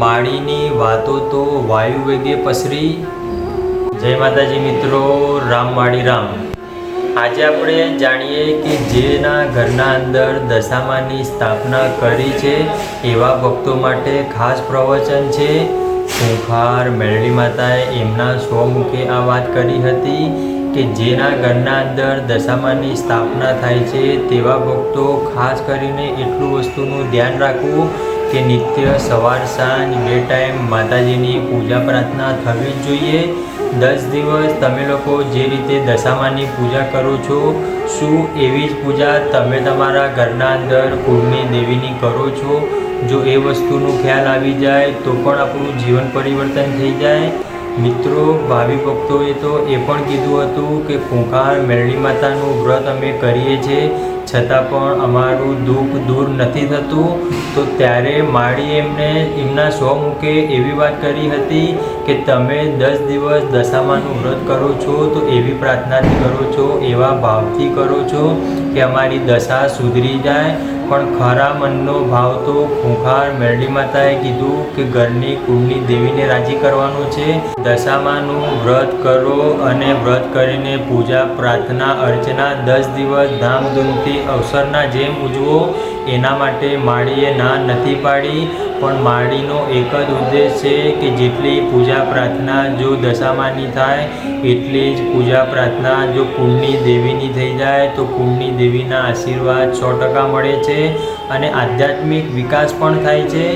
માળીની વાતો તો વાયુ વેગે પસરી. જય માતાજી મિત્રો, રામ માળી રામ. આજે આપણે જાણીએ કે જેના ઘરના અંદર દશામાની સ્થાપના કરી છે એવા ભક્તો માટે ખાસ પ્રવચન છે. ખૂંખાર મેરડી માતાએ એમના સ્વમુખે આ વાત કરી હતી કે જેના ઘરના અંદર દશામાની સ્થાપના થાય છે તેવા ભક્તો ખાસ કરીને એટલું વસ્તુનું ધ્યાન રાખવું કે નિત્ય સવાર સાંજ બે ટાઈમ માતાજીની પૂજા પ્રાર્થના થવી જ જોઈએ. દસ દિવસ તમે લોકો જે રીતે દશામાની પૂજા કરો છો, શું એવી જ પૂજા તમે તમારા ઘરના અંદર કુળની દેવીની કરો છો? જો એ વસ્તુનું ખ્યાલ આવી જાય તો પણ આપણું જીવન પરિવર્તન થઈ જાય. મિત્રો, ભાવિ ભક્તોએ તો એ પણ કીધું હતું કે ખૂંખાર મેરડી માતાનું વ્રત અમે કરીએ છીએ. છતાં પણ અમારું દુઃખ દૂર નથી થતું, તો ત્યારે માળી એમને એમના સ્વમુખે એવી વાત કરી હતી કે તમે દસ દિવસ દશામાનું વ્રત કરો છો, તો એવી પ્રાર્થનાથી કરો છો, એવા ભાવથી કરો છો કે અમારી દશા સુધરી જાય. પણ ખરા મનનો ભાવ તો ખૂંખાર મેરડી માતાએ કીધું કે ઘરની કુળની દેવીને રાજી કરવાનું છે. દશામાનું વ્રત કરો અને વ્રત કરીને પૂજા, પ્રાર્થના, અર્ચના દસ દિવસ ધામધૂમથી અવસરના જેમ ઉજવો એના માટે માળીએ ના નથી પાડી. પણ માળીનો એક જ ઉદ્દેશ છે કે જેટલી પૂજા પ્રાર્થના જો દશામાની થાય, એટલી જ પૂજા પ્રાર્થના જો કુંડની દેવીની થઈ જાય, તો કુંડની દેવીના આશીર્વાદ સો ટકા મળે છે અને આધ્યાત્મિક વિકાસ પણ થાય છે.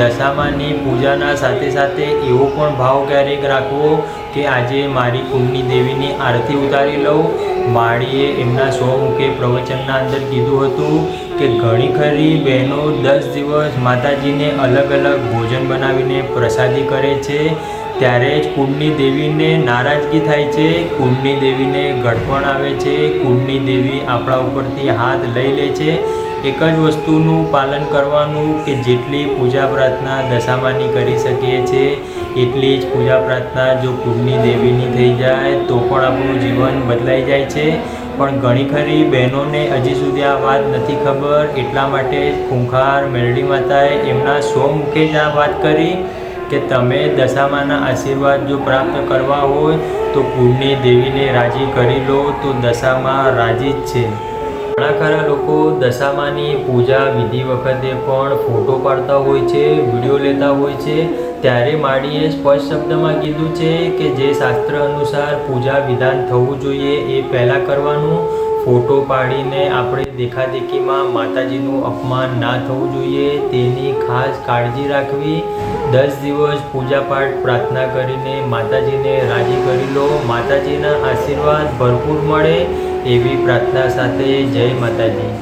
દશામાની પૂજાના સાથે સાથે એવો પણ ભાવ ક્યારેક રાખવો કે આજે મારી કુંડની દેવીની આરતી ઉતારી લઉં. માળીએ એમના સ્વમુખે પ્રવચનના અંદર કીધું હતું કે ઘણી ખરી બહેનો દસ દિવસ માતાજીને અલગ અલગ ભોજન બનાવીને પ્રસાદી કરે છે, ત્યારે જ કુંડની દેવીને નારાજગી થાય છે, કુંડની દેવીને ગઢપણ આવે છે, કુંડની દેવી આપણા ઉપરથી હાથ લઈ લે છે. એક જ વસ્તુનું પાલન કરવાનું કે જેટલી પૂજા પ્રાર્થના દશામાની કરી શકીએ છીએ એટલી જ પૂજા પ્રાર્થના જો કુળની દેવીની થઈ જાય તો પણ આપણું જીવન બદલાઈ જાય છે. પણ ઘણી ખરી બહેનોને હજી સુધી આ વાત નથી ખબર. એટલા માટે ખૂંખાર, મેરડી માતાએ એમના સ્વમુખે જ આ વાત કરી કે તમે દશામાના આશીર્વાદ જો પ્રાપ્ત કરવા હોય તો કુળની દેવીને રાજી કરી લો, તો દશામાં રાજી જ છે. ઘણા ખરા લોકો દશામાની પૂજા વિધિ વખતે પણ ફોટો પાડતા હોય છે, વીડિયો લેતા હોય છે. ત્યારે માળીએ સ્પષ્ટ શબ્દમાં કીધું છે કે જે શાસ્ત્ર અનુસાર પૂજા વિધાન થવું જોઈએ એ પહેલાં કરવાનું. ફોટો પાડીને આપણે દેખાદેખીમાં માતાજીનું અપમાન ના થવું જોઈએ તેની ખાસ કાળજી રાખવી. દસ દિવસ પૂજાપાઠ પ્રાર્થના કરીને માતાજીને રાજી કરી લો. માતાજીના આશીર્વાદ ભરપૂર મળે એવી પ્રાર્થના સાથે જય માતાજી.